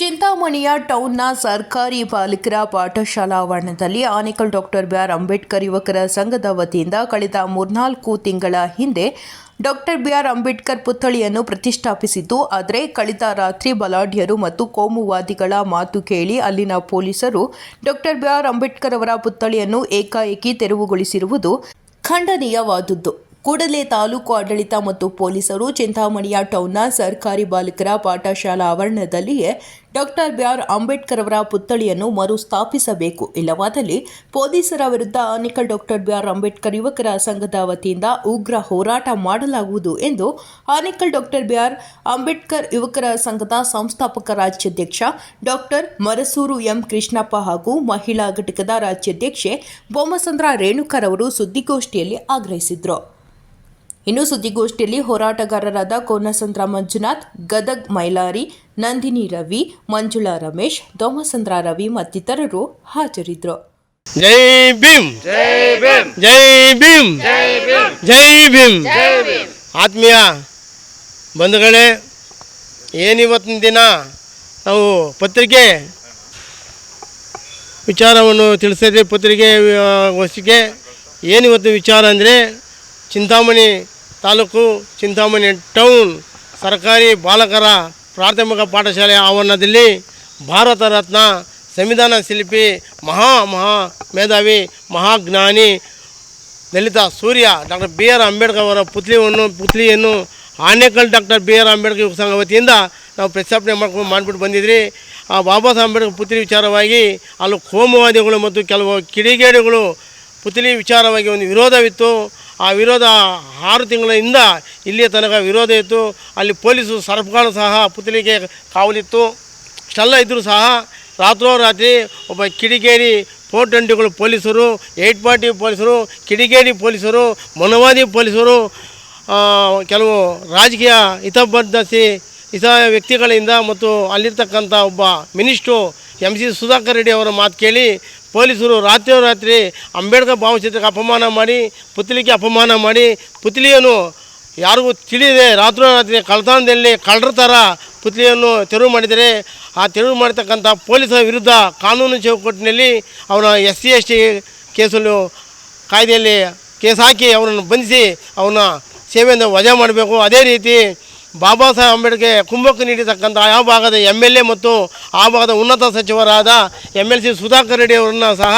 ಚಿಂತಾಮಣಿಯ ಟೌನ್ನ ಸರ್ಕಾರಿ ಬಾಲಿಕರ ಪಾಠಶಾಲಾ ಆವರಣದಲ್ಲಿ ಆನೇಕಲ್ ಡಾಕ್ಟರ್ ಬಿಆರ್ ಅಂಬೇಡ್ಕರ್ ಯುವಕರ ಸಂಘದ ವತಿಯಿಂದ ಕಳೆದ ಮೂರ್ನಾಲ್ಕು ತಿಂಗಳ ಹಿಂದೆ ಡಾಕ್ಟರ್ ಬಿಆರ್ ಅಂಬೇಡ್ಕರ್ ಪುತ್ಥಳಿಯನ್ನು ಪ್ರತಿಷ್ಠಾಪಿಸಿದ್ದು, ಆದರೆ ಕಳೆದ ರಾತ್ರಿ ಬಲಾಢ್ಯರು ಮತ್ತು ಕೋಮುವಾದಿಗಳ ಮಾತು ಕೇಳಿ ಅಲ್ಲಿನ ಪೊಲೀಸರು ಡಾಕ್ಟರ್ ಬಿಆರ್ ಅಂಬೇಡ್ಕರ್ ಅವರ ಪುತ್ಥಳಿಯನ್ನು ಏಕಾಏಕಿ ತೆರವುಗೊಳಿಸಿರುವುದು ಖಂಡನೀಯವಾದುದು ಕೂಡಲೇ ತಾಲೂಕು ಆಡಳಿತ ಮತ್ತು ಪೊಲೀಸರು ಚಿಂತಾಮಣಿಯ ಟೌನ್ನ ಸರ್ಕಾರಿ ಬಾಲಕರ ಪಾಠಶಾಲಾ ಆವರಣದಲ್ಲಿಯೇ ಡಾಕ್ಟರ್ ಬಿಆರ್ ಅಂಬೇಡ್ಕರ್ ಅವರ ಪುತ್ಥಳಿಯನ್ನು ಮರುಸ್ಥಾಪಿಸಬೇಕು. ಇಲ್ಲವಾದಲ್ಲಿ ಪೊಲೀಸರ ವಿರುದ್ಧ ಅನಿಕಲ್ ಡಾಕ್ಟರ್ ಬಿಆರ್ ಅಂಬೇಡ್ಕರ್ ಯುವಕರ ಸಂಘದ ವತಿಯಿಂದ ಉಗ್ರ ಹೋರಾಟ ಮಾಡಲಾಗುವುದು ಎಂದು ಆನಿಕಲ್ ಡಾಕ್ಟರ್ ಬಿಆರ್ ಅಂಬೇಡ್ಕರ್ ಯುವಕರ ಸಂಘದ ಸಂಸ್ಥಾಪಕ ರಾಜ್ಯಾಧ್ಯಕ್ಷ ಡಾಕ್ಟರ್ ಮರಸೂರು ಎಂ. ಕೃಷ್ಣಪ್ಪ ಹಾಗೂ ಮಹಿಳಾ ಘಟಕದ ರಾಜ್ಯಾಧ್ಯಕ್ಷೆ ಬೊಮ್ಮಸಂದ್ರ ರೇಣುಕರ್ ಅವರು ಸುದ್ದಿಗೋಷ್ಠಿಯಲ್ಲಿ ಆಗ್ರಹಿಸಿದರು. ಇನ್ನು ಸುದ್ದಿಗೋಷ್ಠಿಯಲ್ಲಿ ಹೋರಾಟಗಾರರಾದ ಕೋನಸಂದ್ರ ಮಂಜುನಾಥ್, ಗದಗ್ ಮೈಲಾರಿ, ನಂದಿನಿ ರವಿ, ಮಂಜುಳಾ ರಮೇಶ್ ದೋಮಸಂದ್ರ ರವಿ ಮತ್ತಿತರರು ಹಾಜರಿದ್ದರು. ಜೈ ಭೀಮ್. ಜೈ ಭೀಮ್. ಜೈ ಭೀಮ್. ಜೈ ಭೀಮ್ ಆತ್ಮೀಯ ಬಂಧುಗಳೇ, ಏನಿವತ್ತಿನ ದಿನ ನಾವು ಪತ್ರಿಕೆ ವಿಚಾರವನ್ನು ತಿಳಿಸಿದ್ವಿ ಪತ್ರಿಕೆ ವಸಿಕೆ ಏನಿವತ್ತು ವಿಚಾರ ಅಂದರೆ ಚಿಂತಾಮಣಿ ತಾಲೂಕು ಚಿಂತಾಮಣಿ ಟೌನ್ ಸರ್ಕಾರಿ ಬಾಲಕರ ಪ್ರಾಥಮಿಕ ಪಾಠಶಾಲೆ ಆವರಣದಲ್ಲಿ ಭಾರತ ರತ್ನ ಸಂವಿಧಾನ ಶಿಲ್ಪಿ ಮಹಾ ಮಹಾ ಮೇಧಾವಿ ಮಹಾಜ್ಞಾನಿ ದಲಿತ ಸೂರ್ಯ ಡಾಕ್ಟರ್ ಬಿ ಆರ್ ಅಂಬೇಡ್ಕರ್ ಅವರ ಪುತ್ಲಿಯನ್ನು ಪುತ್ಲಿಯನ್ನು Anekal doctor B R Ambedkar ಯುವ ಸಂಘ ವತಿಯಿಂದ ನಾವು ಪ್ರತಿಷ್ಠಾಪನೆ ಮಾಡ್ಕೊಂಡು ಮಾಡಿಬಿಟ್ಟು ಬಂದಿದ್ರಿ. ಆ ಬಾಬಾ ಸಾಹೇಬ್ ಅಂಬೇಡ್ಕರ್ ಪುತ್ರಿ ವಿಚಾರವಾಗಿ ಅಲ್ಲಿ ಕೋಮುವಾದಿಗಳು ಮತ್ತು ಕೆಲವು ಕಿಡಿಗೇಡಿಗಳು ಪುತ್ಲಿ ವಿಚಾರವಾಗಿ ಒಂದು ವಿರೋಧವಿತ್ತು. ಆ ವಿರೋಧ ಆರು ತಿಂಗಳಿಂದ ಇಲ್ಲಿಯ ತನಕ ವಿರೋಧ ಇತ್ತು. ಅಲ್ಲಿ ಪೊಲೀಸು ಸರಪುಗಳು ಸಹ ಪುತ್ಲಿಗೆ ಕಾವಲಿತ್ತು. ಇಷ್ಟೆಲ್ಲ ಇದ್ದರೂ ಸಹ ರಾತ್ರೋರಾತ್ರಿ ಒಬ್ಬ ಕಿಡಿಗೇರಿ ಫೋರ್ ಟ್ವೆಂಟಿಗಳು ಪೊಲೀಸರು ಏಯ್ಟ್ ಪಾರ್ಟಿ ಪೊಲೀಸರು, ಕಿಡಿಗೇರಿ ಪೊಲೀಸರು, ಮನವಾದಿ ಪೊಲೀಸರು ಕೆಲವು ರಾಜಕೀಯ ಹಿತಬದ್ಧತೆ ಹಿತ ವ್ಯಕ್ತಿಗಳಿಂದ ಮತ್ತು ಅಲ್ಲಿರ್ತಕ್ಕಂಥ ಒಬ್ಬ minister M C Sudhakar Reddy ಅವರ ಮಾತು ಕೇಳಿ ಪೊಲೀಸರು ರಾತ್ರೋರಾತ್ರಿ ಅಂಬೇಡ್ಕರ್ ಭಾವಚಿತ್ರಕ್ಕೆ ಅಪಮಾನ ಮಾಡಿ, ಪುತ್ಲಿಗೆ ಅಪಮಾನ ಮಾಡಿ, ಪುತ್ಲಿಯನ್ನು ಯಾರಿಗೂ ತಿಳಿಯದೆ ರಾತ್ರೋರಾತ್ರಿ ಕಳ್ತನದಲ್ಲಿ ಕಳ್ಳರ ಥರ ಪುತ್ಲಿಯನ್ನು ತೆರವು ಮಾಡಿದರೆ, ಆ ತೆರವು ಮಾಡತಕ್ಕಂಥ ಪೊಲೀಸರ ವಿರುದ್ಧ ಕಾನೂನು ಚೌಕಟ್ಟಿನಲ್ಲಿ ಅವರ ಎಸ್ ಸಿ, ಎಸ್ ಟಿ ಕೇಸನ್ನು ಕಾಯ್ದೆಯಲ್ಲಿ ಕೇಸ್ ಹಾಕಿ ಅವರನ್ನು ಬಂಧಿಸಿ ಅವನ ಸೇವೆಯಿಂದ ವಜಾ ಮಾಡಬೇಕು. ಅದೇ ರೀತಿ ಬಾಬಾ ಸಾಹೇಬ್ ಅಂಬೇಡ್ಕರ್ ಕುಂಭಕ್ಕೆ ನೀಡಿರ್ತಕ್ಕಂಥ ಆ ಭಾಗದ ಎಂ ಎಲ್ ಎ ಮತ್ತು ಆ ಭಾಗದ ಉನ್ನತ ಸಚಿವರಾದ M L C Sudhakar Reddy ಅವರನ್ನು ಸಹ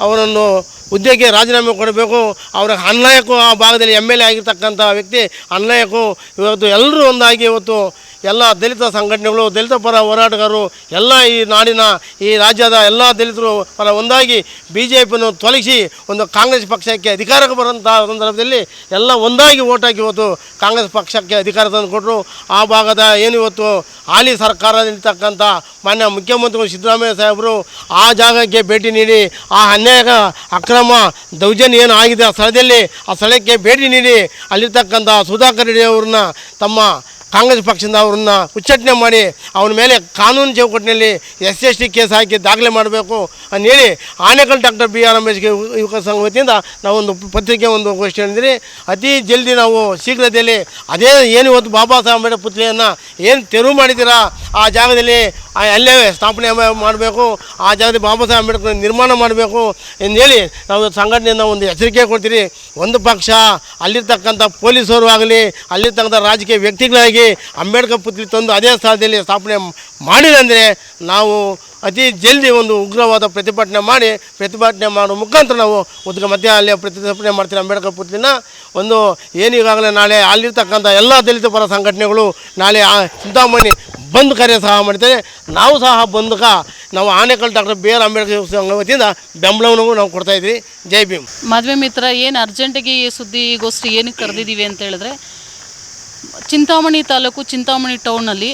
ಅವರನ್ನು ಹುದ್ದೆಗೆ ರಾಜೀನಾಮೆ ಕೊಡಬೇಕು. ಅವರ ಅನ್ಲಾಯಕ್ಕೂ ಆ ಭಾಗದಲ್ಲಿ ಎಂ ಎಲ್ ಎ ಆಗಿರ್ತಕ್ಕಂಥ ವ್ಯಕ್ತಿ ಅನ್ಲಾಯಕ್ಕೂ ಇವತ್ತು ಎಲ್ಲರೂ ಒಂದಾಗಿ ಇವತ್ತು ಎಲ್ಲ ದಲಿತ ಸಂಘಟನೆಗಳು, ದಲಿತ ಪರ ಹೋರಾಟಗಾರರು, ಎಲ್ಲ ಈ ನಾಡಿನ, ಈ ರಾಜ್ಯದ ಎಲ್ಲ ದಲಿತರು ಪರ ಒಂದಾಗಿ ಬಿ ಜೆ ಪಿಯನ್ನು ತೊಲಗಿಸಿ ಒಂದು ಕಾಂಗ್ರೆಸ್ ಪಕ್ಷಕ್ಕೆ ಅಧಿಕಾರಕ್ಕೆ ಬರೋಂಥ ಸಂದರ್ಭದಲ್ಲಿ ಎಲ್ಲ ಒಂದಾಗಿ ಓಟ್ ಇವತ್ತು ಕಾಂಗ್ರೆಸ್ ಪಕ್ಷಕ್ಕೆ ಅಧಿಕಾರ ತಂದು ಕೊಟ್ಟರು. ಆ ಭಾಗದ ಏನು ಇವತ್ತು ಹಾಲಿ ಸರ್ಕಾರದಲ್ಲಿರ್ತಕ್ಕಂಥ ಮಾನ್ಯ ಮುಖ್ಯಮಂತ್ರಿಗಳು ಸಿದ್ದರಾಮಯ್ಯ ಸಾಹೇಬರು ಆ ಜಾಗಕ್ಕೆ ಭೇಟಿ ನೀಡಿ, ಆ ಅನ್ಯಾಯ ಅಕ್ರಮ ದೌರ್ಜನ್ಯ ಏನು ಆಗಿದೆ ಆ ಸ್ಥಳದಲ್ಲಿ ಆ ಸ್ಥಳಕ್ಕೆ ಭೇಟಿ ನೀಡಿ, ಅಲ್ಲಿರ್ತಕ್ಕಂಥ ಸುಧಾಕರ್ ರೆಡ್ಡಿ ಅವ್ರನ್ನ ತಮ್ಮ ಕಾಂಗ್ರೆಸ್ ಪಕ್ಷದಿಂದ ಅವ್ರನ್ನ ಉಚ್ಚಾಟನೆ ಮಾಡಿ ಅವನ ಮೇಲೆ ಕಾನೂನು ಚೌಕಟ್ಟಿನಲ್ಲಿ ಎಸ್ ಎಸ್ ಟಿ ಕೇಸ್ ಹಾಕಿ ದಾಖಲೆ ಮಾಡಬೇಕು ಅಂತೇಳಿ Anekal doctor B R Ambedkar ಯುವಕ ಸಂಘ ವತಿಯಿಂದ ನಾವೊಂದು ಪತ್ರಿಕೆ ಒಂದು ಗೋಷ್ಠಿ ಹೇಳಿದ್ರಿ ಅತಿ ಜಲ್ದಿ ನಾವು ಶೀಘ್ರದಲ್ಲಿ ಅದೇ ಏನು ಇವತ್ತು ಬಾಬಾ ಸಾಹೇಬ್ ಅಂಬೇಡ್ಕರ್ ಪುತ್ಲಿಯನ್ನು ಏನು ತೆರವು ಮಾಡಿದ್ದೀರಾ? ಆ ಜಾಗದಲ್ಲಿ ಅಲ್ಲೇ ಸ್ಥಾಪನೆ ಮಾಡಬೇಕು. ಆ ಜಾಗದಲ್ಲಿ ಬಾಬಾ ಸಾಹೇಬ್ ಅಂಬೇಡ್ಕರ್ ನಿರ್ಮಾಣ ಮಾಡಬೇಕು ಎಂದೇಳಿ ನಾವು ಸಂಘಟನೆಯಿಂದ ಒಂದು ಎಚ್ಚರಿಕೆ ಕೊಡ್ತೀರಿ. ಒಂದು ಪಕ್ಷ ಅಲ್ಲಿರ್ತಕ್ಕಂಥ ಪೊಲೀಸರು ಆಗಲಿ, ಅಲ್ಲಿರ್ತಕ್ಕಂಥ ರಾಜಕೀಯ ವ್ಯಕ್ತಿಗಳಾಗಿ ಅಂಬೇಡ್ಕರ್ ಪುತ್ಲಿ ತಂದು ಅದೇ ಸ್ಥಳದಲ್ಲಿ ಸ್ಥಾಪನೆ ಮಾಡಿಲ್ಲ ಅಂದರೆ ನಾವು ಅತಿ ಜಲ್ದಿ ಒಂದು ಉಗ್ರವಾದ ಪ್ರತಿಭಟನೆ ಮಾಡಿ, ಪ್ರತಿಭಟನೆ ಮಾಡೋ ಮುಖಾಂತರ ನಾವು ಉದ್ಗ ಮಧ್ಯ ಅಲ್ಲಿ ಪ್ರತಿಭಟನೆ ಮಾಡ್ತೀವಿ ಅಂಬೇಡ್ಕರ್ ಪುತ್ಲಿನ ಒಂದು ಏನು ಈಗಾಗಲೇ ನಾಳೆ ಅಲ್ಲಿರ್ತಕ್ಕಂಥ ಎಲ್ಲ ದಲಿತ ಪರ ಸಂಘಟನೆಗಳು ನಾಳೆ ಆ ಚಿಂತಾಮಣಿ ಬಂದ್ ಕಾರ್ಯ ಸಹ ಮಾಡ್ತೇವೆ. ನಾವು ಸಹ ಬಂದಕ ನಾವು Anekal doctor B R Ambedkar ವತಿಯಿಂದ ಬೆಂಬಲವನ್ನು ನಾವು ಕೊಡ್ತಾಯಿದ್ವಿ ಜೈ ಭೀಮ್. ಮದುವೆ ಮಿತ್ರ, ಏನು ಅರ್ಜೆಂಟಿಗೆ ಸುದ್ದಿಗೋಷ್ಠಿ ಏನಕ್ಕೆ ಕರೆದಿದ್ದೀವಿ ಅಂತ ಹೇಳಿದ್ರೆ ಚಿಂತಾಮಣಿ ತಾಲೂಕು, ಚಿಂತಾಮಣಿ ಟೌನಲ್ಲಿ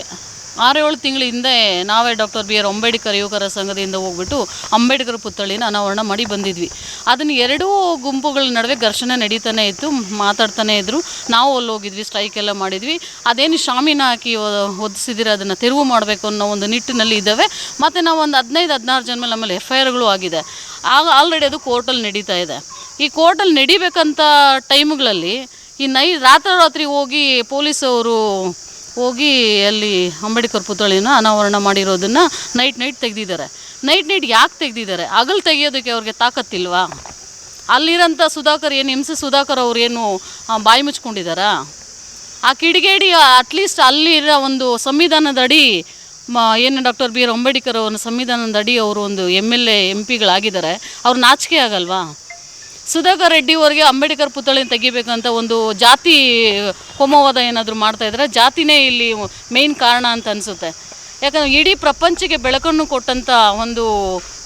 ಆರೇಳು ತಿಂಗಳ ಹಿಂದೆ ನಾವೇ ಡಾಕ್ಟರ್ ಬಿ ಆರ್ ಅಂಬೇಡ್ಕರ್ ಯುವಕರ ಸಂಘದಿಂದ ಹೋಗ್ಬಿಟ್ಟು ಅಂಬೇಡ್ಕರ್ ಪುತ್ಥಳಿನ ಅನಾವರಣ ಮಾಡಿ ಬಂದಿದ್ವಿ. ಅದನ್ನು ಎರಡೂ ಗುಂಪುಗಳ ನಡುವೆ ಘರ್ಷಣೆ ನಡೀತಾನೆ ಇತ್ತು, ಮಾತಾಡ್ತಾನೆ ಇದ್ರು. ನಾವು ಅಲ್ಲಿ ಹೋಗಿದ್ವಿ, ಸ್ಟ್ರೈಕ್ ಎಲ್ಲ ಮಾಡಿದ್ವಿ. ಅದೇನು ಶಾಮಿನ ಹಾಕಿ ಒದಿಸಿದಿರ, ಅದನ್ನು ತೆರವು ಮಾಡಬೇಕು ಅನ್ನೋ ಒಂದು ನಿಟ್ಟಿನಲ್ಲಿ ಇದ್ದಾವೆ. ಮತ್ತು ನಾವು ಒಂದು ಹದಿನೈದು, ಹದಿನಾರು ಜನ ಮೇಲೆ ನಮ್ಮಲ್ಲಿ ಎಫ್ ಐ ಆರ್ಗಳು ಆಗಿದೆ. ಆಗ ಆಲ್ರೆಡಿ ಅದು ಕೋರ್ಟಲ್ಲಿ ನಡೀತಾ ಇದೆ. ಈ ಕೋರ್ಟಲ್ಲಿ ನಡಿಬೇಕಂತ ಟೈಮ್ಗಳಲ್ಲಿ ಈ ನೈ ರಾತ್ರೋರಾತ್ರಿ ಹೋಗಿ ಪೊಲೀಸವರು ಹೋಗಿ ಅಲ್ಲಿ ಅಂಬೇಡ್ಕರ್ ಪುತ್ಥಳಿನ ಅನಾವರಣ ಮಾಡಿರೋದನ್ನು ನೈಟ್ ನೈಟ್ ತೆಗೆದಿದ್ದಾರೆ. ನೈಟ್ ನೈಟ್ ಯಾಕೆ ತೆಗೆದಿದ್ದಾರೆ? ಹಗಲು ತೆಗೆಯೋದಕ್ಕೆ ಅವ್ರಿಗೆ ತಾಕತ್ತಿಲ್ವಾ? ಅಲ್ಲಿರೋಂಥ ಸುಧಾಕರ್ ಏನು ಹಿಂಸೆ ಸುಧಾಕರ್ ಅವ್ರು ಏನು ಬಾಯಿ ಮುಚ್ಕೊಂಡಿದ್ದಾರಾ? ಆ ಕಿಡಿಗೇಡಿ ಅಟ್ಲೀಸ್ಟ್ ಅಲ್ಲಿರೋ ಒಂದು ಸಂವಿಧಾನದಡಿ, ಮ, ಏನು ಡಾಕ್ಟರ್ ಬಿ ಆರ್ ಅಂಬೇಡ್ಕರ್ ಅವರ ಸಂವಿಧಾನದಡಿ ಅವರು ಒಂದು ಎಂ ಎಲ್ ಎ, ಎಂ ಪಿಗಳಾಗಿದ್ದಾರೆ. ಅವ್ರು ನಾಚಿಕೆ ಆಗಲ್ವಾ? ಸುಧಾಕರ್ ರೆಡ್ಡಿ ಅವರಿಗೆ ಅಂಬೇಡ್ಕರ್ ಪುತ್ಥಳಿ ತೆಗಿಬೇಕಂತ ಒಂದು ಜಾತಿ ಹೋಮವಾದ ಏನಾದರೂ ಮಾಡ್ತಾ ಇದ್ರೆ ಜಾತಿನೇ ಇಲ್ಲಿ ಮೇನ್ ಕಾರಣ ಅಂತ ಅನಿಸುತ್ತೆ. ಯಾಕಂದ್ರೆ ಇಡೀ ಪ್ರಪಂಚಕ್ಕೆ ಬೆಳಕನ್ನು ಕೊಟ್ಟಂಥ ಒಂದು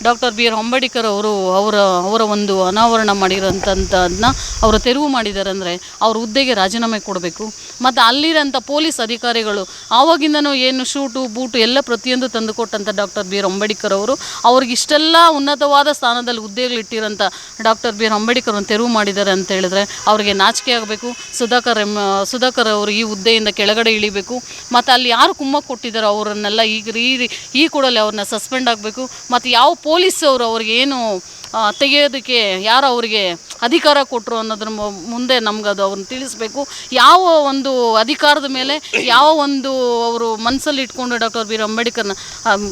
ಡಾಕ್ಟರ್ ಬಿ ಆರ್ ಅಂಬೇಡ್ಕರ್ ಅವರು ಅವರ ಅವರ ಒಂದು ಅನಾವರಣ ಮಾಡಿರೋಂಥದ್ದನ್ನ ಅವರು ತೆರವು ಮಾಡಿದ್ದಾರೆ ಅಂದರೆ ಅವ್ರ ಹುದ್ದೆಗೆ ರಾಜೀನಾಮೆ ಕೊಡಬೇಕು. ಮತ್ತು ಅಲ್ಲಿರೋಂಥ ಪೊಲೀಸ್ ಅಧಿಕಾರಿಗಳು ಆವಾಗಿಂದನೂ ಏನು ಶೂಟು, ಬೂಟು ಎಲ್ಲ ಪ್ರತಿಯೊಂದು ತಂದುಕೊಟ್ಟಂಥ ಡಾಕ್ಟರ್ ಬಿ ಆರ್ ಅಂಬೇಡ್ಕರ್ ಅವರು ಅವ್ರಿಗೆ ಇಷ್ಟೆಲ್ಲ ಉನ್ನತವಾದ ಸ್ಥಾನದಲ್ಲಿ ಹುದ್ದೆಗಳಿಟ್ಟಿರೋಂಥ ಡಾಕ್ಟರ್ ಬಿ ಆರ್ ಅಂಬೇಡ್ಕರ್ ತೆರವು ಮಾಡಿದ್ದಾರೆ ಅಂತ ಹೇಳಿದ್ರೆ ಅವರಿಗೆ ನಾಚಿಕೆ ಆಗಬೇಕು. ಸುಧಾಕರ್ ಎಂ, ಸುಧಾಕರ್ ಅವರು ಈ ಹುದ್ದೆಯಿಂದ ಕೆಳಗಡೆ ಇಳಿಬೇಕು. ಮತ್ತು ಅಲ್ಲಿ ಯಾರು ಕುಮ್ಮಕ್ಕೆ ಕೊಟ್ಟಿದ್ದಾರೋ ಅವರನ್ನೆಲ್ಲ ಈಗ ಈ ಈ ಕೂಡಲೇ ಅವ್ರನ್ನ ಸಸ್ಪೆಂಡ್ ಆಗಬೇಕು. ಮತ್ತು ಯಾವ ಪೊಲೀಸ್ ಅವರು ಅವ್ರಿಗೆ ಏನು ಆ, ತೆಗೆಯೋದಕ್ಕೆ ಯಾರು ಅವರಿಗೆ ಅಧಿಕಾರ ಕೊಟ್ಟರು ಅನ್ನೋದ್ರ ಮುಂದೆ ನಮ್ಗೆ ಅದು ಅವ್ರನ್ನ ತಿಳಿಸ್ಬೇಕು. ಯಾವ ಒಂದು ಅಧಿಕಾರದ ಮೇಲೆ ಯಾವ ಒಂದು ಅವರು ಮನಸ್ಸಲ್ಲಿ ಇಟ್ಕೊಂಡು ಡಾಕ್ಟರ್ ಬಿ. ಆರ್ ಅಂಬೇಡ್ಕರ್ನ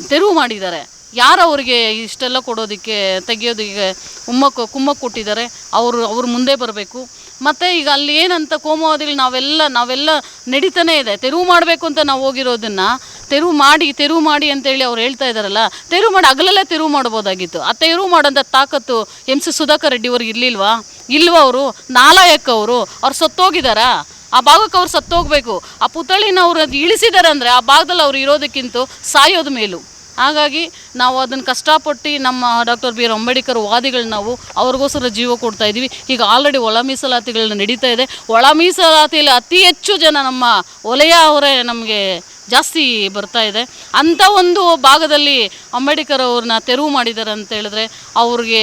ತೆರವು ಮಾಡಿದ್ದಾರೆ. ಯಾರು ಅವರಿಗೆ ಇಷ್ಟೆಲ್ಲ ಕೊಡೋದಕ್ಕೆ ತೆಗೆಯೋದಕ್ಕೆ ಕುಮ್ಮಕ್ಕು ಕುಮ್ಮಕ್ಕು ಕೊಟ್ಟಿದ್ದಾರೆ ಅವರು ಅವ್ರ ಮುಂದೆ ಬರಬೇಕು. ಮತ್ತು ಈಗ ಅಲ್ಲಿ ಏನಂತ ಕೋಮುವಾದಿಗಳು ನಾವೆಲ್ಲ ನಾವೆಲ್ಲ ನಡೀತಾನೆ ಇದೆ. ತೆರವು ಮಾಡಬೇಕು ಅಂತ ನಾವು ಹೋಗಿರೋದನ್ನು ತೆರವು ಮಾಡಿ ತೆರವು ಮಾಡಿ ಅಂತೇಳಿ ಅವ್ರು ಹೇಳ್ತಾ ಇದ್ದಾರಲ್ಲ ತೆರವು ಮಾಡಿ, ಹಗಲಲ್ಲೇ ತೆರವು ಮಾಡ್ಬೋದಾಗಿತ್ತು. ಆ ತೆರವು ಮಾಡೋಂಥ ತಾಕತ್ತು ಎಂ ಸಿ ಸುಧಾಕರ್ ರೆಡ್ಡಿ ಅವ್ರಿಗೆ ಇರಲಿಲ್ವಾ? ಇಲ್ವಾ ಅವರು? ನಾಲಾಯಕ್ ಅವರು? ಅವ್ರು ಸತ್ತೋಗಿದ್ದಾರಾ ಆ ಭಾಗಕ್ಕೆ ಅವ್ರು ಸತ್ತೋಗ್ಬೇಕು. ಆ ಪುತ್ಥಳಿನ ಅವ್ರು ಅದು ಇಳಿಸಿದ್ದಾರೆ ಅಂದರೆ ಆ ಭಾಗದಲ್ಲಿ ಅವ್ರು ಇರೋದಕ್ಕಿಂತ ಸಾಯೋದು ಮೇಲು. ಹಾಗಾಗಿ ನಾವು ಅದನ್ನು ಕಷ್ಟಪಟ್ಟು ನಮ್ಮ ಡಾಕ್ಟರ್ ಬಿ ಆರ್ ಅಂಬೇಡ್ಕರ್ ವಾದಿಗಳು ನಾವು ಅವ್ರಿಗೋಸ್ಕರ ಜೀವ ಕೊಡ್ತಾ ಇದ್ದೀವಿ ಈಗ ಆಲ್ರೆಡಿ ಒಳ ಮೀಸಲಾತಿಗಳನ್ನ ನಡೀತಾ ಇದೆ. ಒಳ ಮೀಸಲಾತಿಯಲ್ಲಿ ಅತಿ ಹೆಚ್ಚು ಜನ ನಮ್ಮ ಒಲೆಯ ಅವರೇ ನಮಗೆ ಜಾಸ್ತಿ ಬರ್ತಾ ಇದೆ. ಅಂಥ ಒಂದು ಭಾಗದಲ್ಲಿ ಅಂಬೇಡ್ಕರ್ ಅವ್ರನ್ನ ತೆರವು ಮಾಡಿದ್ದಾರೆ ಅಂತ ಹೇಳಿದ್ರೆ ಅವ್ರಿಗೆ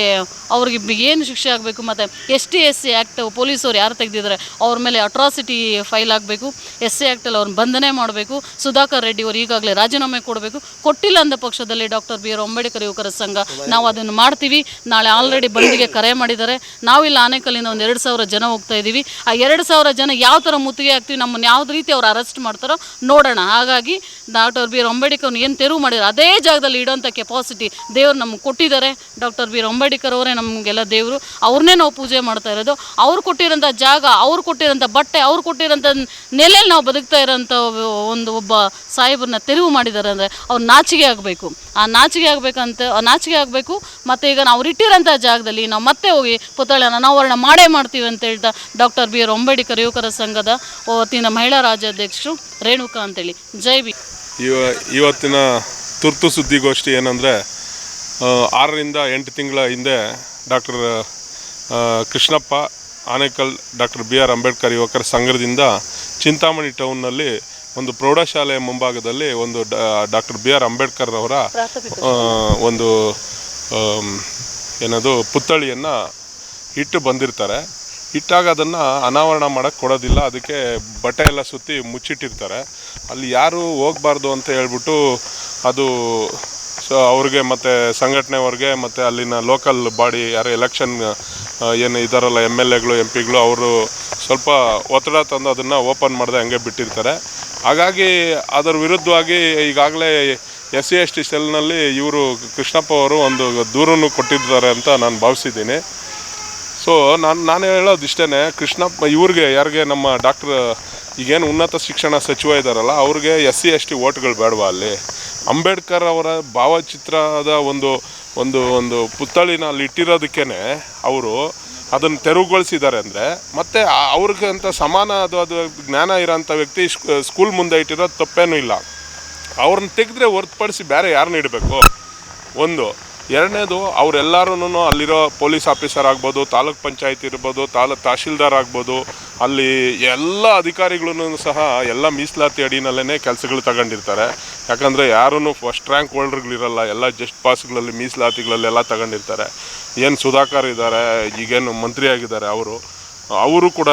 ಅವ್ರಿಗೆ ಏನು ಶಿಕ್ಷೆ ಆಗಬೇಕು ಮತ್ತು S T S C act ಪೊಲೀಸವ್ರು ಯಾರು ತೆಗೆದಿದ್ದಾರೆ ಅವ್ರ ಮೇಲೆ ಅಟ್ರಾಸಿಟಿ ಫೈಲ್ ಆಗಬೇಕು ಎಸ್ ಸಿ ಆ್ಯಕ್ಟಲ್ಲಿ ಅವ್ರನ್ನ ಬಂಧನೆ ಮಾಡಬೇಕು, ಸುಧಾಕರ್ ರೆಡ್ಡಿ ಅವರು ಈಗಾಗಲೇ ರಾಜೀನಾಮೆ ಕೊಡಬೇಕು. ಕೊಟ್ಟಿಲ್ಲ ಅಂದ ಪಕ್ಷದಲ್ಲಿ ಡಾಕ್ಟರ್ ಬಿ ಆರ್ ಅಂಬೇಡ್ಕರ್ ಯುವಕರ ಸಂಘ, ನಾವು ಅದನ್ನು ಮಾಡ್ತೀವಿ. ನಾಳೆ ಆಲ್ರೆಡಿ ಬಂದಿಗೆ ಕರೆ ಮಾಡಿದ್ದಾರೆ. ನಾವಿಲ್ಲ ಆನೆಕಲ್ಲಿಂದ ಒಂದು ಎರಡು ಸಾವಿರ ಜನ ಹೋಗ್ತಾ ಇದ್ದೀವಿ ಆ ಎರಡು ಸಾವಿರ ಜನ ಯಾವ ಥರ ಮುತ್ತಿಗೆ ಆಗ್ತೀವಿ ನಮ್ಮನ್ನು ಯಾವ ರೀತಿ ಅವ್ರು ಅರೆಸ್ಟ್ ಮಾಡ್ತಾರೋ ನೋಡೋಣ. ಹಾಗಾಗಿ ಡಾಕ್ಟರ್ ಬಿ ಆರ್ ಅಂಬೇಡ್ಕರ್ ಏನು ತೆರವು ಮಾಡಿದ್ರು, ಅದೇ ಜಾಗದಲ್ಲಿ ಇಡೋಂಥ ಕೆಪಾಸಿಟಿ ದೇವರು ನಮ್ಗೆ ಕೊಟ್ಟಿದ್ದಾರೆ. ಡಾಕ್ಟರ್ ಬಿ ಆರ್ ಅಂಬೇಡ್ಕರ್ ಅವರೇ ನಮಗೆಲ್ಲ ದೇವರು. ಅವ್ರನ್ನೇ ನಾವು ಪೂಜೆ ಮಾಡ್ತಾ ಇರೋದು. ಅವ್ರು ಕೊಟ್ಟಿರೋಂಥ ಜಾಗ, ಅವ್ರು ಕೊಟ್ಟಿರೋಂಥ ಬಟ್ಟೆ, ಅವ್ರು ಕೊಟ್ಟಿರೋಂಥ ನೆಲೆಯಲ್ಲಿ ನಾವು ಬದುಕ್ತಾ ಇರೋಂಥ ಒಂದು ಒಬ್ಬ ಸಾಹೇಬ್ರನ್ನ ತೆರವು ಮಾಡಿದ್ದಾರೆ ಅಂದರೆ ಅವ್ರು ನಾಚಿಗೆ ಆಗಬೇಕು. ಆ ನಾಚಿಗೆ ಆಗಬೇಕಂತ ನಾಚಿಗೆ ಆಗಬೇಕು. ಮತ್ತು ಈಗ ನಾವು ಇಟ್ಟಿರೋಂಥ ಜಾಗದಲ್ಲಿ ನಾವು ಮತ್ತೆ ಹೋಗಿ ಪುತ್ಥಳಿನ ಅನಾವರಣ ಮಾಡೇ ಮಾಡ್ತೀವಿ ಅಂತ ಹೇಳ್ತಾ ಡಾಕ್ಟರ್ ಬಿ ಆರ್ ಅಂಬೇಡ್ಕರ್ ಯುವಕರ ಸಂಘದ ವತಿಯಿಂದ ಮಹಿಳಾ ರಾಜ್ಯಾಧ್ಯಕ್ಷರು ರೇಣುಕಾ ಅಂತೇಳಿ. ಜೈ ಬಿ ಇವ ಇವತ್ತಿನ ತುರ್ತು ಸುದ್ದಿಗೋಷ್ಠಿ ಏನಂದರೆ ಆರರಿಂದ ಎಂಟು ತಿಂಗಳ ಹಿಂದೆ doctor Krishnappa Anekal doctor B R Ambedkar ಯುವಕರ ಸಂಘದಿಂದ ಚಿಂತಾಮಣಿ ಟೌನ್ನಲ್ಲಿ ಒಂದು ಪ್ರೌಢಶಾಲೆಯ ಮುಂಭಾಗದಲ್ಲಿ ಒಂದು ಡಾಕ್ಟರ್ ಬಿ ಆರ್ ಅಂಬೇಡ್ಕರ್ ಅವರ ಒಂದು ಏನದು ಪುತ್ಥಳಿಯನ್ನು ಇಟ್ಟು ಬಂದಿರ್ತಾರೆ. ಇಟ್ಟಾಗ ಅದನ್ನು ಅನಾವರಣ ಮಾಡೋಕ್ಕೆ ಕೊಡೋದಿಲ್ಲ. ಅದಕ್ಕೆ ಬಟ್ಟೆ ಎಲ್ಲ ಸುತ್ತಿ ಮುಚ್ಚಿಟ್ಟಿರ್ತಾರೆ. ಅಲ್ಲಿ ಯಾರು ಹೋಗಬಾರ್ದು ಅಂತ ಹೇಳ್ಬಿಟ್ಟು ಅದು ಸೊ ಅವ್ರಿಗೆ ಮತ್ತು ಸಂಘಟನೆಯವ್ರಿಗೆ ಮತ್ತು ಅಲ್ಲಿನ ಲೋಕಲ್ ಬಾಡಿ ಯಾರು ಎಲೆಕ್ಷನ್ ಏನು ಇದಾರಲ್ಲ ಎಂ ಎಲ್ ಎಗಳು ಎಂ ಪಿಗಳು ಅವರು ಸ್ವಲ್ಪ ಒತ್ತಡ ತಂದು ಅದನ್ನು ಓಪನ್ ಮಾಡದೆ ಹಂಗೆ ಬಿಟ್ಟಿರ್ತಾರೆ. ಹಾಗಾಗಿ ಅದರ ವಿರುದ್ಧವಾಗಿ ಈಗಾಗಲೇ ಎಸ್ ಸಿ, ಎಸ್ ಟಿ ಸೆಲ್ನಲ್ಲಿ ಇವರು ಕೃಷ್ಣಪ್ಪ ಅವರು ಒಂದು ದೂರನ್ನು ಕೊಟ್ಟಿದ್ದಾರೆ ಅಂತ ನಾನು ಭಾವಿಸಿದ್ದೀನಿ. ಸೊ ನಾನು ನಾನು ಹೇಳೋದು ಇಷ್ಟೇ ಕೃಷ್ಣಪ್ಪ ಇವ್ರಿಗೆ, ಯಾರಿಗೆ ನಮ್ಮ ಡಾಕ್ಟ್ರ್, ಈಗೇನು ಉನ್ನತ ಶಿಕ್ಷಣ ಸಚಿವ ಇದ್ದಾರಲ್ಲ ಅವ್ರಿಗೆ ಎಸ್ ಸಿ, ಎಸ್ ಟಿ ಓಟ್ಗಳು ಬೇಡವಾ ಅಲ್ಲಿ? ಅಂಬೇಡ್ಕರ್ ಅವರ ಭಾವಚಿತ್ರದ ಒಂದು ಒಂದು ಒಂದು ಪುತ್ಥಳಿನ ಅಲ್ಲಿ ಇಟ್ಟಿರೋದಕ್ಕೇ ಅವರು ಅದನ್ನು ತೆರವುಗೊಳಿಸಿದ್ದಾರೆ ಅಂದರೆ, ಮತ್ತು ಅವ್ರಿಗೆ ಅಂತ ಸಮಾನ ಅದು ಅದು ಜ್ಞಾನ ಇರೋಂಥ ವ್ಯಕ್ತಿ ಸ್ಕೂಲ್ ಮುಂದೆ ಇಟ್ಟಿರೋದು ತಪ್ಪೇನೂ ಇಲ್ಲ. ಅವ್ರನ್ನ ತೆಗೆದ್ರೆ ಹೊರತುಪಡಿಸಿ ಬೇರೆ ಯಾರನ್ನ ಇಡಬೇಕು? ಒಂದು. ಎರಡನೇದು ಅವರೆಲ್ಲರೂ ಅಲ್ಲಿರೋ ಪೊಲೀಸ್ ಆಫೀಸರ್ ಆಗ್ಬೋದು, ತಾಲೂಕ್ ಪಂಚಾಯತ್ ಇರ್ಬೋದು, ತಾಲೂಕ್ ತಹಶೀಲ್ದಾರ್ ಆಗ್ಬೋದು, ಅಲ್ಲಿ ಎಲ್ಲ ಅಧಿಕಾರಿಗಳೂ ಸಹ ಎಲ್ಲ ಮೀಸಲಾತಿ ಅಡಿನಲ್ಲೇ ಕೆಲಸಗಳು ತಗೊಂಡಿರ್ತಾರೆ. ಯಾಕಂದರೆ ಯಾರೂ ಫಸ್ಟ್ ರ್ಯಾಂಕ್ ಹೋಲ್ಡರ್ಗಳಿರಲ್ಲ, ಎಲ್ಲ ಜಸ್ಟ್ ಪಾಸ್ಗಳಲ್ಲಿ ಮೀಸಲಾತಿಗಳಲ್ಲೆಲ್ಲ ತಗೊಂಡಿರ್ತಾರೆ. ಏನು ಸುಧಾಕರ್ ಇದ್ದಾರೆ, ಈಗೇನು ಮಂತ್ರಿ ಆಗಿದ್ದಾರೆ ಅವರು ಅವರು ಕೂಡ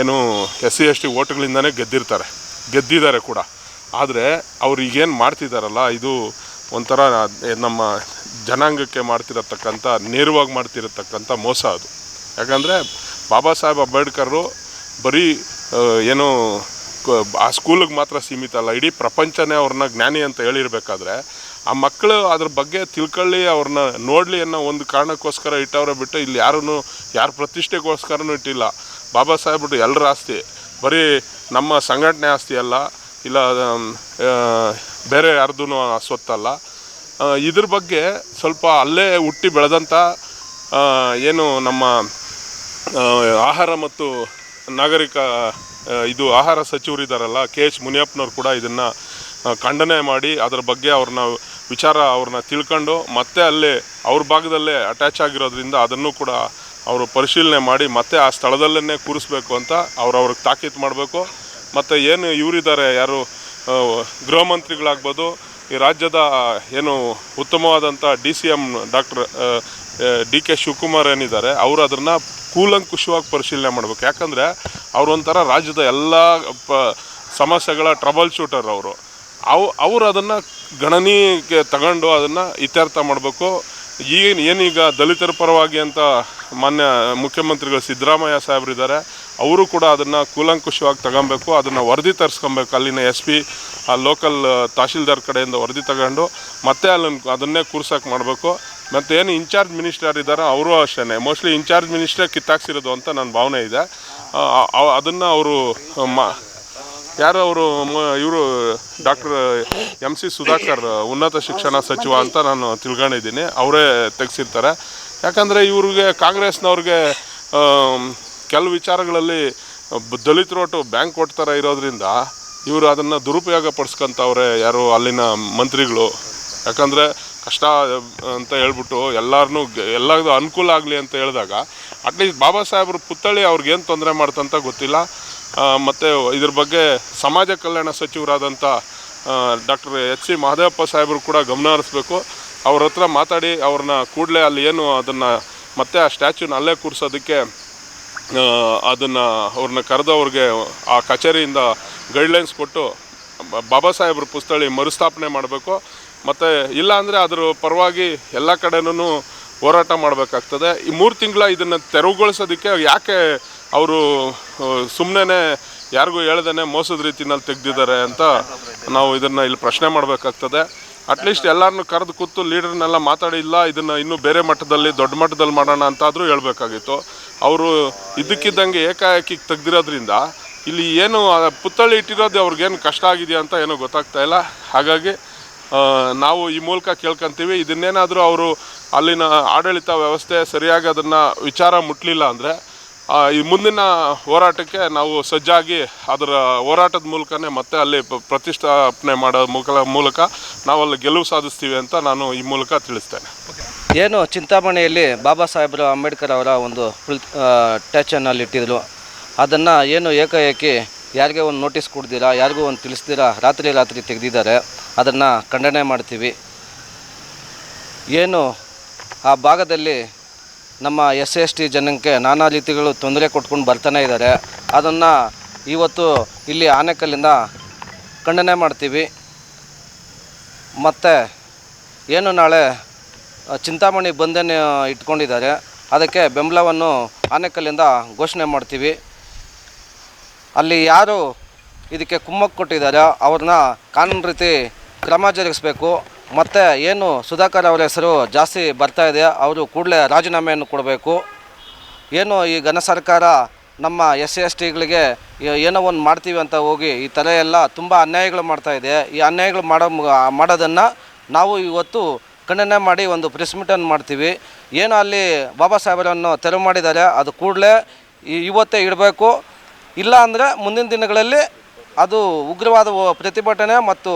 ಏನು ಎಸ್ ಸಿ, ಎಸ್ ಟಿ ಓಟ್ಗಳಿಂದನೇ ಗೆದ್ದಿರ್ತಾರೆ. ಗೆದ್ದಿದ್ದಾರೆ ಕೂಡ. ಆದರೆ ಅವ್ರು ಈಗೇನು ಮಾಡ್ತಿದ್ದಾರಲ್ಲ, ಇದು ಒಂಥರ, ನಮ್ಮ ಜನಾಂಗಕ್ಕೆ ಮಾಡ್ತಿರತಕ್ಕಂಥ, ನೇರವಾಗಿ ಮಾಡ್ತಿರತಕ್ಕಂಥ ಮೋಸ ಅದು. ಯಾಕಂದರೆ ಬಾಬಾ ಸಾಹೇಬ್ ಅಂಬೇಡ್ಕರು ಬರೀ ಏನು ಆ ಸ್ಕೂಲಿಗೆ ಮಾತ್ರ ಸೀಮಿತ ಅಲ್ಲ, ಇಡೀ ಪ್ರಪಂಚನೇ ಅವ್ರನ್ನ ಜ್ಞಾನಿ ಅಂತ ಹೇಳಿರ್ಬೇಕಾದ್ರೆ, ಆ ಮಕ್ಕಳು ಅದ್ರ ಬಗ್ಗೆ ತಿಳ್ಕೊಳ್ಳಿ, ಅವ್ರನ್ನ ನೋಡಲಿ ಅನ್ನೋ ಒಂದು ಕಾರಣಕ್ಕೋಸ್ಕರ ಇಟ್ಟವ್ರೆ ಬಿಟ್ಟು ಇಲ್ಲಿ ಯಾರೂ ಯಾರ ಪ್ರತಿಷ್ಠೆಗೋಸ್ಕರನೂ ಇಟ್ಟಿಲ್ಲ. ಬಾಬಾ ಸಾಹೇಬ್ರು ಎಲ್ಲರ ಆಸ್ತಿ. ಬರೀ ನಮ್ಮ ಸಂಘಟನೆ ಆಸ್ತಿ ಅಲ್ಲ, ಇಲ್ಲ ಬೇರೆ ಯಾರ್ದೂ ಸ್ವತ್ತಲ್ಲ. ಇದ್ರ ಬಗ್ಗೆ ಸ್ವಲ್ಪ ಅಲ್ಲೇ ಹುಟ್ಟಿ ಬೆಳೆದಂಥ ಏನು ನಮ್ಮ ಆಹಾರ ಮತ್ತು ನಾಗರಿಕ ಇದು ಆಹಾರ ಸಚಿವರು ಇದ್ದಾರಲ್ಲ ಕೆ ಎಚ್ ಮುನಿಯಪ್ಪನವ್ರು ಕೂಡ ಇದನ್ನು ಖಂಡನೆ ಮಾಡಿ ಅದರ ಬಗ್ಗೆ ಅವ್ರನ್ನ ವಿಚಾರ ಅವ್ರನ್ನ ತಿಳ್ಕೊಂಡು ಮತ್ತೆ ಅಲ್ಲಿ ಅವ್ರ ಭಾಗದಲ್ಲೇ ಅಟ್ಯಾಚ್ ಆಗಿರೋದ್ರಿಂದ ಅದನ್ನು ಕೂಡ ಅವರು ಪರಿಶೀಲನೆ ಮಾಡಿ ಮತ್ತೆ ಆ ಸ್ಥಳದಲ್ಲೇ ಕೂರಿಸ್ಬೇಕು ಅಂತ ಅವ್ರವ್ರಿಗೆ ತಾಕೀತು ಮಾಡಬೇಕು. ಮತ್ತು ಏನು ಇವರಿದ್ದಾರೆ ಯಾರು ಗೃಹ ಮಂತ್ರಿಗಳಾಗ್ಬೋದು ಈ ರಾಜ್ಯದ ಏನು ಉತ್ತಮವಾದಂಥ D C M doctor D K Shivakumar ಏನಿದ್ದಾರೆ, ಅವರು ಅದನ್ನು ಕೂಲಂಕುಷವಾಗಿ ಪರಿಶೀಲನೆ ಮಾಡಬೇಕು. ಯಾಕಂದರೆ ಅವರೊಂಥರ ರಾಜ್ಯದ ಎಲ್ಲ, ಪ, ಸಮಸ್ಯೆಗಳ ಟ್ರಬಲ್ ಶೂಟರ್ ಅವರು. ಅವು, ಅವರು ಅದನ್ನು ಗಣನೀಗೆ ತಗೊಂಡು ಅದನ್ನು ಇತ್ಯರ್ಥ ಮಾಡಬೇಕು. ಏನು ಏನೀಗ ದಲಿತರ ಪರವಾಗಿ ಅಂತ ಮಾನ್ಯ ಮುಖ್ಯಮಂತ್ರಿಗಳು ಸಿದ್ದರಾಮಯ್ಯ ಸಾಹೇಬರಿದ್ದಾರೆ, ಅವರು ಕೂಡ ಅದನ್ನು ಕೂಲಂಕುಷವಾಗಿ ತಗೊಬೇಕು, ಅದನ್ನು ವರದಿ ತರಿಸ್ಕೊಬೇಕು ಅಲ್ಲಿನ ಎಸ್ ಪಿ ಆ ಲೋಕಲ್ ತಹಶೀಲ್ದಾರ್ ಕಡೆಯಿಂದ ವರದಿ ತಗೊಂಡು ಮತ್ತೆ ಅಲ್ಲನ್ನು ಅದನ್ನೇ ಕೂರ್ಸಕ್ಕೆ ಮಾಡಬೇಕು. ಮತ್ತು ಏನು ಇನ್ಚಾರ್ಜ್ ಮಿನಿಸ್ಟರ್ ಇದ್ದಾರೋ ಅವರು ಅಷ್ಟೇ ಮೋಸ್ಟ್ಲಿ ಇನ್ಚಾರ್ಜ್ ಮಿನಿಸ್ಟ್ರೇ ಕಿತ್ತಾಕ್ಸಿರೋದು ಅಂತ ನನ್ನ ಭಾವನೆ ಇದೆ. ಅದನ್ನು ಅವರು, ಮಾ, ಯಾರು ಅವರು ಇವರು, ಡಾಕ್ಟರ್ ಎಂ ಸಿ ಸುಧಾಕರ್, ಉನ್ನತ ಶಿಕ್ಷಣ ಸಚಿವ ಅಂತ ನಾನು ತಿಳ್ಕೊಂಡಿದ್ದೀನಿ. ಅವರೇ ತೆಗೆಸಿರ್ತಾರೆ. ಯಾಕಂದರೆ ಇವ್ರಿಗೆ, ಕಾಂಗ್ರೆಸ್ನವ್ರಿಗೆ ಕೆಲವು ವಿಚಾರಗಳಲ್ಲಿ ದಲಿತ ಬ್ಯಾಂಕ್ ಕೊಡ್ತಾರೆ ಇರೋದ್ರಿಂದ ಇವರು ಅದನ್ನು ದುರುಪಯೋಗ ಪಡಿಸ್ಕೊಂತವ್ರೆ ಯಾರು ಅಲ್ಲಿನ ಮಂತ್ರಿಗಳು. ಯಾಕಂದರೆ ಕಷ್ಟ ಅಂತ ಹೇಳ್ಬಿಟ್ಟು ಎಲ್ಲರನ್ನೂ ಎಲ್ಲರಿಗೂ ಅನುಕೂಲ ಆಗಲಿ ಅಂತ ಹೇಳಿದಾಗ ಅಟ್ಲೀಸ್ಟ್ ಬಾಬಾ ಸಾಹೇಬ್ರ ಪುತ್ಥಳಿ ಅವ್ರಿಗೇನು ತೊಂದರೆ ಮಾಡ್ತಂತ ಗೊತ್ತಿಲ್ಲ. ಮತ್ತು ಇದ್ರ ಬಗ್ಗೆ ಸಮಾಜ ಕಲ್ಯಾಣ ಸಚಿವರಾದಂಥ ಡಾಕ್ಟರ್ ಎಚ್ ಸಿ ಮಹದೇವಪ್ಪ ಸಾಹೇಬರು ಕೂಡ ಗಮನ ಹರಿಸ್ಬೇಕು. ಅವ್ರ ಹತ್ರ ಮಾತಾಡಿ ಅವ್ರನ್ನ ಕೂಡಲೇ ಅಲ್ಲಿ ಏನು ಅದನ್ನು ಮತ್ತೆ ಆ ಸ್ಟ್ಯಾಚ್ಯೂನ ಅಲ್ಲೇ ಕೂರಿಸೋದಕ್ಕೆ ಅದನ್ನು ಅವ್ರನ್ನ ಕರೆದು ಅವ್ರಿಗೆ ಆ ಕಚೇರಿಯಿಂದ ಗೈಡ್ಲೈನ್ಸ್ ಕೊಟ್ಟು ಬಾಬಾ ಸಾಹೇಬ್ರ ಪುಸ್ತಳಿ ಮರುಸ್ಥಾಪನೆ ಮಾಡಬೇಕು. ಮತ್ತು ಇಲ್ಲ ಅಂದರೆ ಅದ್ರ ಪರವಾಗಿ ಎಲ್ಲ ಕಡೆನೂ ಹೋರಾಟ ಮಾಡಬೇಕಾಗ್ತದೆ. ಈ ಮೂರು ತಿಂಗಳ ಇದನ್ನು ತೆರವುಗೊಳಿಸೋದಕ್ಕೆ ಯಾಕೆ ಅವರು ಸುಮ್ಮನೆ ಯಾರಿಗೂ ಹೇಳ್ದೇ ಮೋಸದ ರೀತಿನಲ್ಲಿ ತೆಗೆದಿದ್ದಾರೆ ಅಂತ ನಾವು ಇದನ್ನು ಇಲ್ಲಿ ಪ್ರಶ್ನೆ ಮಾಡಬೇಕಾಗ್ತದೆ. ಅಟ್ಲೀಸ್ಟ್ ಎಲ್ಲರನ್ನೂ ಕರೆದು ಕೂತು ಲೀಡರ್ನೆಲ್ಲ ಮಾತಾಡಿಲ್ಲ ಇದನ್ನು ಇನ್ನೂ ಬೇರೆ ಮಟ್ಟದಲ್ಲಿ, ದೊಡ್ಡ ಮಟ್ಟದಲ್ಲಿ ಮಾಡೋಣ ಅಂತಾದರೂ ಹೇಳ್ಬೇಕಾಗಿತ್ತು. ಅವರು ಇದ್ದಕ್ಕಿದ್ದಂಗೆ ಏಕಾಏಕಿ ತೆಗ್ದಿರೋದ್ರಿಂದ ಇಲ್ಲಿ ಏನು ಪುತ್ಥಳಿ ಇಟ್ಟಿರೋದು ಅವ್ರಿಗೇನು ಕಷ್ಟ ಆಗಿದೆಯಾ ಅಂತ ಏನೋ ಗೊತ್ತಾಗ್ತಾ ಇಲ್ಲ. ಹಾಗಾಗಿ ನಾವು ಈ ಮೂಲಕ ಕೇಳ್ಕೊಂತೀವಿ. ಇದನ್ನೇನಾದರೂ ಅವರು ಅಲ್ಲಿನ ಆಡಳಿತ ವ್ಯವಸ್ಥೆ ಸರಿಯಾಗಿ ಅದನ್ನು ವಿಚಾರ ಮುಟ್ಟಲಿಲ್ಲ ಅಂದರೆ ಈ ಮುಂದಿನ ಹೋರಾಟಕ್ಕೆ ನಾವು ಸಜ್ಜಾಗಿ ಅದರ ಹೋರಾಟದ ಮೂಲಕನೇ ಮತ್ತೆ ಅಲ್ಲಿ ಪ್ರತಿಷ್ಠಾಪನೆ ಮಾಡೋ ಮೂಲಕ ಮೂಲಕ ನಾವು ಅಲ್ಲಿ ಗೆಲುವು ಸಾಧಿಸ್ತೀವಿ ಅಂತ ನಾನು ಈ ಮೂಲಕ ತಿಳಿಸ್ತೇನೆ. ಏನು ಚಿಂತಾಮಣಿಯಲ್ಲಿ ಬಾಬಾ ಸಾಹೇಬರು ಅಂಬೇಡ್ಕರ್ ಅವರ ಒಂದು ಅಲ್ಲಿ ಇಟ್ಟಿದ್ರು ಅದನ್ನು ಏನು ಏಕಾಏಕಿ ಯಾರಿಗೆ ಒಂದು ನೋಟಿಸ್ ಕೊಡ್ದಿರಾ, ಯಾರಿಗೂ ಒಂದು ತಿಳಿಸ್ದಿರಾ, ರಾತ್ರಿ ರಾತ್ರಿ ತೆಗೆದಿದ್ದಾರೆ, ಅದನ್ನು ಖಂಡನೆ ಮಾಡ್ತೀವಿ. ಏನು ಆ ಭಾಗದಲ್ಲಿ ನಮ್ಮ ಎಸ್ ಎಸ್ ಟಿ ಜನಕ್ಕೆ ನಾನಾ ರೀತಿಗಳು ತೊಂದರೆ ಕೊಟ್ಕೊಂಡು ಬರ್ತಾನೆ ಇದ್ದಾರೆ. ಅದನ್ನು ಇವತ್ತು ಇಲ್ಲಿ ಆನೆಕಲ್ಲಿಂದ ಖಂಡನೆ ಮಾಡ್ತೀವಿ. ಮತ್ತು ಏನು ನಾಳೆ ಚಿಂತಾಮಣಿ ಬಂದನ್ನು ಇಟ್ಕೊಂಡಿದ್ದಾರೆ. ಅದಕ್ಕೆ ಬೆಂಬಲವನ್ನು ಆನೆಕಲ್ಲಿಂದ ಘೋಷಣೆ ಮಾಡ್ತೀವಿ. ಅಲ್ಲಿ ಯಾರು ಇದಕ್ಕೆ ಕುಮ್ಮಕ್ಕು ಕೊಟ್ಟಿದ್ದಾರೆ, ಅವ್ರನ್ನ ಕಾನೂನು ರೀತಿ ಕ್ರಮ ಜರುಗಿಸ್ಬೇಕು. ಮತ್ತು ಏನು ಸುಧಾಕರ್ ಅವರ ಹೆಸರು ಜಾಸ್ತಿ ಬರ್ತಾ ಇದೆ ಅವರು ಕೂಡಲೇ ರಾಜೀನಾಮೆಯನ್ನು ಕೊಡಬೇಕು. ಏನು ಈ ಘನ ಸರ್ಕಾರ ನಮ್ಮ ಎಸ್ ಸಿ ಎಸ್ ಟಿಗಳಿಗೆ ಏನೋ ಒಂದು ಮಾಡ್ತೀವಿ ಅಂತ ಹೋಗಿ ಈ ಥರ ಎಲ್ಲ ತುಂಬ ಅನ್ಯಾಯಗಳು ಮಾಡ್ತಾ ಇದೆ. ಈ ಅನ್ಯಾಯಗಳು ಮಾಡೋ ಮಾಡೋದನ್ನು ನಾವು ಇವತ್ತು ಖಂಡನೆ ಮಾಡಿ ಒಂದು ಪ್ರೆಸ್ ಮೀಟನ್ನು ಮಾಡ್ತೀವಿ. ಏನು ಅಲ್ಲಿ ಬಾಬಾ ಸಾಹೇಬರನ್ನು ತೆರವು ಮಾಡಿದ್ದಾರೆ, ಅದು ಕೂಡಲೇ ಇವತ್ತೇ ಇಡಬೇಕು. ಇಲ್ಲ ಅಂದರೆ ಮುಂದಿನ ದಿನಗಳಲ್ಲಿ ಅದು ಉಗ್ರವಾದ ಪ್ರತಿಭಟನೆ ಮತ್ತು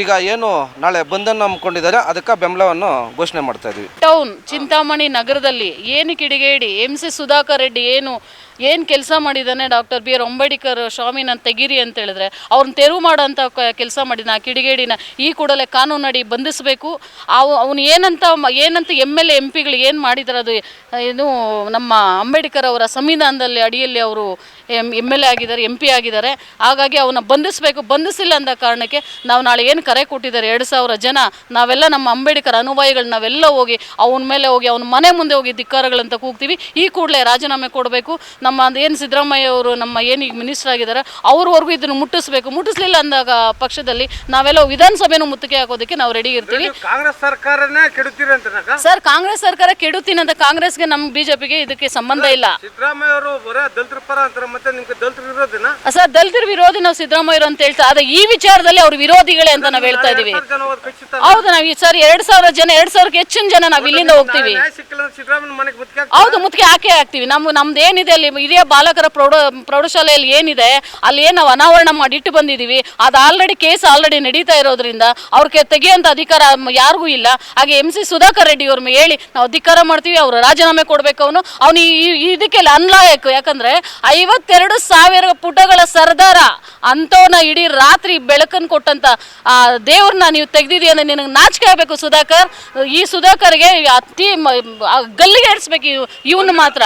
ಈಗ ಏನು ನಾಳೆ ಬಂದನ್ನು ಹಮ್ಮಿಕೊಂಡಿದ್ದಾರೆ, ಅದಕ್ಕೆ ಬೆಂಬಲವನ್ನು ಘೋಷಣೆ ಮಾಡ್ತಾ ಇದ್ದೀವಿ ಟೌನ್ ಚಿಂತಾಮಣಿ ನಗರದಲ್ಲಿ ಏನು ಕಿಡಿಗೇಡಿ ಎಂ ಸಿ ಸುಧಾಕರ್ ರೆಡ್ಡಿ ಏನು ಏನು ಕೆಲಸ ಮಾಡಿದ್ದಾನೆ ಡಾಕ್ಟರ್ ಬಿ ಆರ್ ಅಂಬೇಡ್ಕರ್ ನನ್ನ ತೆಗೀರಿ ಅಂತ ಹೇಳಿದ್ರೆ ಅವ್ರನ್ನ ತೆರವು ಮಾಡೋಂಥ ಕೆಲಸ ಮಾಡಿದ ಆ ಕಿಡಿಗೇಡಿನ, ಈ ಕೂಡಲೇ ಕಾನೂನಡಿ ಬಂಧಿಸಬೇಕು. ಅವು, ಅವನು ಏನಂತ ಏನಂತ ಎಂ ಎಲ್ ಎ ಎಂ ಪಿಗಳು ಏನು ಮಾಡಿದ್ದಾರೆ ಅದು ಏನು ನಮ್ಮ ಅಂಬೇಡ್ಕರ್ ಅವರ ಸಂವಿಧಾನದಲ್ಲಿ ಅಡಿಯಲ್ಲಿ ಅವರು ಎಂ ಎಂ ಎಲ್ ಎ ಆಗಿದ್ದಾರೆ ಎಂ ಪಿ ಆಗಿದ್ದಾರೆ. ಹಾಗಾಗಿ ಅವನ್ನ ಬಂಧಿಸಬೇಕು ಬಂಧಿಸಿಲ್ಲ ಅಂದ ಕಾರಣಕ್ಕೆ ನಾವು ನಾಳೆ ಏನು ಕರೆ ಕೊಟ್ಟಿದ್ದಾರೆ ಎರಡು ಸಾವಿರ ಜನ ನಾವೆಲ್ಲ ನಮ್ಮ ಅಂಬೇಡ್ಕರ್ ಅನುಭವಿಗಳು ನಾವೆಲ್ಲ ಹೋಗಿ ಅವನ ಮೇಲೆ ಹೋಗಿ ಅವನ ಮನೆ ಮುಂದೆ ಹೋಗಿ ಧಿಕ್ಕಾರಗಳಂತ ಕೂಗ್ತೀವಿ. ಈ ಕೂಡಲೇ ರಾಜೀನಾಮೆ ಕೊಡಬೇಕು. ನಮ್ಮ ಏನು ಸಿದ್ದರಾಮಯ್ಯ ಅವರು ನಮ್ಮ ಏನು ಈಗ ಮಿನಿಸ್ಟರ್ ಆಗಿದ್ದಾರೆ ಅವ್ರವರೆಗೂ ಇದನ್ನು ಮುಟ್ಟಿಸ್ಬೇಕು. ಮುಟ್ಟಿಸ್ಲಿಲ್ಲ ಅಂದಾಗ ಪಕ್ಷದಲ್ಲಿ ನಾವೆಲ್ಲ ವಿಧಾನಸಭೆನೂ ಮುತ್ತಿಗೆ ಹಾಕೋದಕ್ಕೆ ನಾವು ರೆಡಿ ಇರ್ತೀವಿ. ಕಾಂಗ್ರೆಸ್ ಸರ್ಕಾರನೇ ಸರ್ ಕಾಂಗ್ರೆಸ್ ಸರ್ಕಾರ ಕೆಡುತ್ತೀನಿ ಅಂತ ಕಾಂಗ್ರೆಸ್ಗೆ ನಮ್ಮ ಬಿಜೆಪಿಗೆ ಇದಕ್ಕೆ ಸಂಬಂಧ ಇಲ್ಲ. ಸಿದ್ದರಾಮಯ್ಯ ಅವರು ಬರೇ ದಲಿತರ ಪರ ಮತ್ತೆ ನಿಮ್ಗೆ ದಲಿತರು ವಿರೋಧಿನಾ? ಸರ್ ದಲಿತರ ವಿರೋಧಿ ನಾವು ಸಿದ್ದರಾಮಯ್ಯರು ಅಂತ ಹೇಳ್ತಾ ಆದ್ರೆ ಈ ವಿಚಾರದಲ್ಲಿ ಅವ್ರು ವಿರೋಧಿಗಳೇ ಅಂತ ನಾವು ಹೇಳ್ತಾ ಇದೀವಿ. ಜನ ಹೋದ್ ಖಚಿತ ಹೌದು ನಾವು ಈ ಸರ್ ಎರಡ್ ಸಾವಿರ ಜನ ಎರಡ್ ಸಾವಿರಕ್ಕೆ ಹೆಚ್ಚಿನ ಜನ ನಾವು ಇಲ್ಲಿಂದ ಹೋಗ್ತೀವಿ. ನ್ಯಾಯ ಸಿಕ್ಕಿಲ್ಲ ಅಂದ್ರೆ ಸಿದ್ದರಾಮಯ್ಯ ಮನೆಗೆ ಮುತ್ಕೆ ಹೌದು ಮುತ್ತಿಗೆ ಹಾಕೇ ಹಾಕ್ತೀವಿ. ನಮ್ಮ ನಮ್ದು ಏನಿದೆ ಅಲ್ಲಿ ಹಿರಿಯ ಬಾಲಕರ ಪ್ರೌಢ ಪ್ರೌಢಶಾಲೆಯಲ್ಲಿ ಏನಿದೆ ಅಲ್ಲಿ ಏನು ನಾವು ಅನಾವರಣ ಮಾಡಿ ಇಟ್ಟು ಬಂದಿದ್ದೀವಿ ಅದು ಆಲ್ರೆಡಿ ಕೇಸ್ ಆಲ್ರೆಡಿ ನಡೀತಾ ಇರೋದ್ರಿಂದ ಅವ್ರಿಗೆ ತೆಗೆಯುವಂಥ ಅಧಿಕಾರ ಮ- ಯಾರಿಗೂ ಇಲ್ಲ. ಹಾಗೆ ಎಂ ಸಿ ಸುಧಾಕರ್ ರೆಡ್ಡಿ ಅವ್ರ ಮೇಲೆ ಹೇಳಿ ನಾವು ಅಧಿಕಾರ ಮಾಡ್ತೀವಿ ಅವರು ರಾಜೀನಾಮೆ ಕೊಡಬೇಕು ಅವನು. ಅವನು ಇದಕ್ಕೆಲ್ಲ ಅನ್ಲಾಯಕ್. ಯಾಕಂದ್ರೆ ಐವತ್ತೆರಡು ಸಾವಿರ ಪುಟಗಳ ಸರ್ದಾರ ಅಂತವನ ಇಡೀ ರಾತ್ರಿ ಬೆಳಕನ್ನು ಕೊಟ್ಟಂತ, ಆ, ದೇವ್ರನ್ನ ನೀವು ತೆಗ್ದಿದೀಯ ಅಂದ್ರೆ ನಿನಗೆ ನಾಚಿಕೆ ಆಗಬೇಕು ಸುಧಾಕರ್. ಈ ಸುಧಾಕರ್ಗೆ ಅತಿ ಗಲ್ಲಿಗೆ ಏರಿಸ್ಬೇಕು ಇವನು ಮಾತ್ರ.